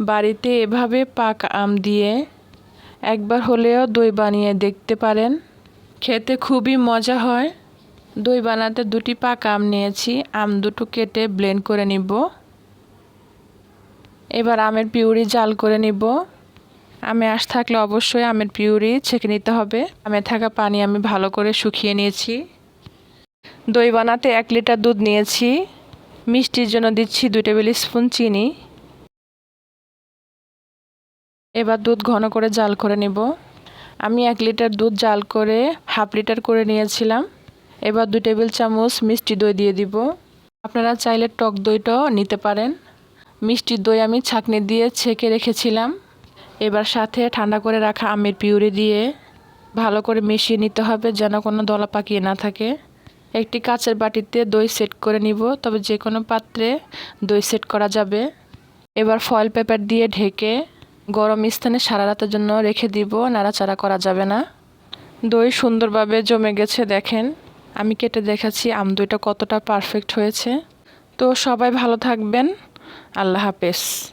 বাড়িতে এভাবে পাক আম দিয়ে একবার হলেও দই বানিয়ে দেখতে পারেন। খেতে খুবই মজা হয়। দই বানাতে দুটি পাক আম নিয়েছি, আম দুটো কেটে ব্লেন্ড করে নিব। এবার আমের পিউরি জাল করে নিব। আমে আশ থাকলে অবশ্যই আমের পিউরি ছেঁকে নিতে হবে। আমে থাকা পানি আমি ভালো করে শুকিয়ে নিয়েছি। দই বানাতে এক লিটার দুধ নিয়েছি। মিষ্টির জন্য দিচ্ছি দুই টেবিল স্পুন চিনি। এবার দুধ ঘন করে জাল করে নেব। আমি এক লিটার দুধ জাল করে হাফ লিটার করে নিয়েছিলাম। এবার দু টেবিল চামচ মিষ্টি দই দিয়ে দিব। আপনারা চাইলে টক দইটাও নিতে পারেন। মিষ্টির দই আমি ছাঁকনি দিয়ে ছেঁকে রেখেছিলাম। এবার সাথে ঠান্ডা করে রাখা আমের পিউরি দিয়ে ভালো করে মিশিয়ে নিতে হবে যেন কোনো দলা পাকিয়ে না থাকে। একটি কাচের বাটিতে দই সেট করে নিব, তবে যে কোনো পাত্রে দই সেট করা যাবে। এবার ফয়েল পেপার দিয়ে ঢেকে গরম স্থানে সারা রাতের জন্য রেখে দিব, নাড়াচাড়া করা যাবে না। দই সুন্দরভাবে জমে গেছে, দেখেন। আমি কেটে দেখাচ্ছি, আম দইটা কতটা পারফেক্ট হয়েছে। তো সবাই ভালো থাকবেন। আল্লাহ হাফেজ।